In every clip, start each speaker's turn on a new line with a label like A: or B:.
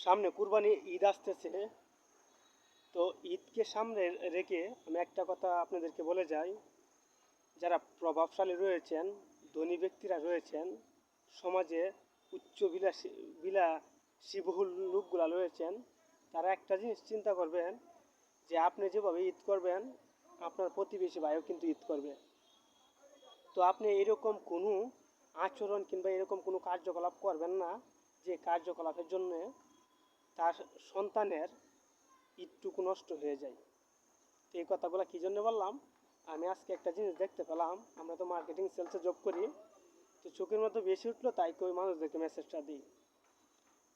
A: সামনে কুরবানি ঈদ আসতেছে। তো ঈদকে সামনে রেখে আমি একটা কথা আপনাদেরকে বলে যাই। যারা প্রভাবশালী রয়েছেন, ধনী ব্যক্তিরা রয়েছেন, সমাজে উচ্চ বিলাসী, বিলাসীবহুল লোকগুলা রয়েছেন, তারা একটা জিনিস চিন্তা করবেন যে আপনি যেভাবে ঈদ করবেন, আপনার প্রতিবেশী ভাইও কিন্তু ঈদ করবে। তো আপনি এরকম কোনো আচরণ কিংবা এরকম কোনো কার্যকলাপ করবেন না যে কার্যকলাপের জন্য তার সন্তানের ঈদটুকু নষ্ট হয়ে যায়। তো এই কথাগুলো কী জন্য বললাম? আমি আজকে একটা জিনিস দেখতে পেলাম। আমরা তো মার্কেটিং সেলসে জব করি। তো চোখের মধ্যে বেশি উঠল, তাই কই মানুষদেরকে মেসেজটা দিই।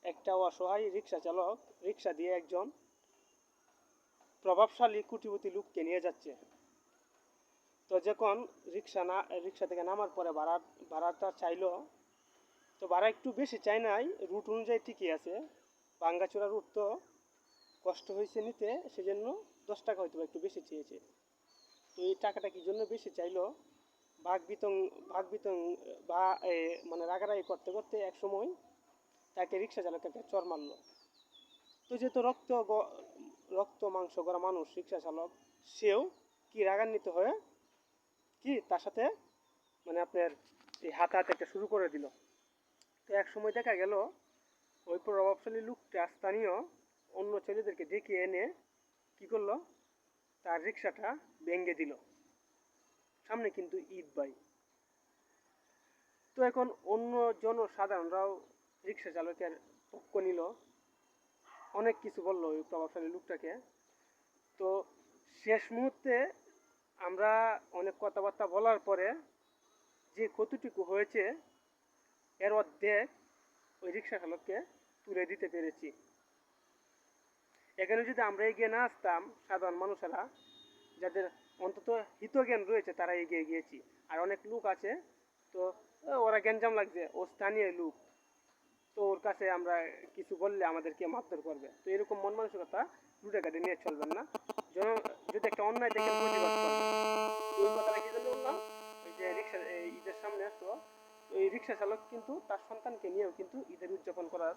A: একটা অসহায় রিক্সা চালক, রিক্সা দিয়ে একজন প্রভাবশালী কুটিপতি লোককে নিয়ে যাচ্ছে। তো যখন রিক্সা না, রিক্সা থেকে নামার পরে ভাড়া, ভাড়াটা চাইলো, তো ভাড়া একটু বেশি চাই নাই রুট অনুযায়ী ঠিকই আছে। ভাঙ্গাচোরা রুট তো কষ্ট হয়েছে নিতে, সেজন্য দশ টাকা হয়তো একটু বেশি চেয়েছে। তো এই টাকাটা কি জন্য বেশি চাইলো? ভাগ বিতং ভাগ বিতং, বা মানে রাগারাগি করতে করতে এক সময় তাকে রিক্সা চালককে চর মারলো। তো যেহেতু রক্ত রক্ত, মাংস করা মানুষ, রিক্সা চালক, সেও কি রাগান্বিত হয়ে কি তার সাথে মানে আপনার এই হাতাহাতি একটা শুরু করে দিল। তো এক সময় দেখা গেল ওই প্রভাবশালী লোকটা স্থানীয় অন্য ছেলেদেরকে ডেকে এনে কি করল? তার রিক্সাটা ভেঙে দিল। সামনে কিন্তু ঈদ বাই তো এখন অন্য জনসাধারণরাও রিক্সা চালকের পক্ষ নিল। অনেক কিছু বলল ওই প্রভাবশালী লোকটাকে। তো শেষ মুহূর্তে আমরা অনেক কথাবার্তা বলার পরে যে কতটুকু হয়েছে, এর অর্ধেক ওই রিক্সা চালককে তুলে দিতে পেরেছি। এখানে যদি আমরা এগিয়ে না আসতাম, সাধারণ মানুষেরা, যাদের অন্তত হিতজ্ঞান রয়েছে, তারা এগিয়ে গিয়েছি। আর অনেক লোক আছে, তো ওরা গ্যাঞ্জাম লাগছে, ও স্থানীয় লোক। তো ওর কাছে আমরা কিছু বললে আমাদেরকে মারধর করবে। তো এরকম মন মানসিকতা লুটে কাটে নিয়ে চলবেন না। যদি একটা অন্যায় দেখে রিক্সা চালক কিন্তু তার সন্তানকে নিয়েও কিন্তু ঈদের উদযাপন করার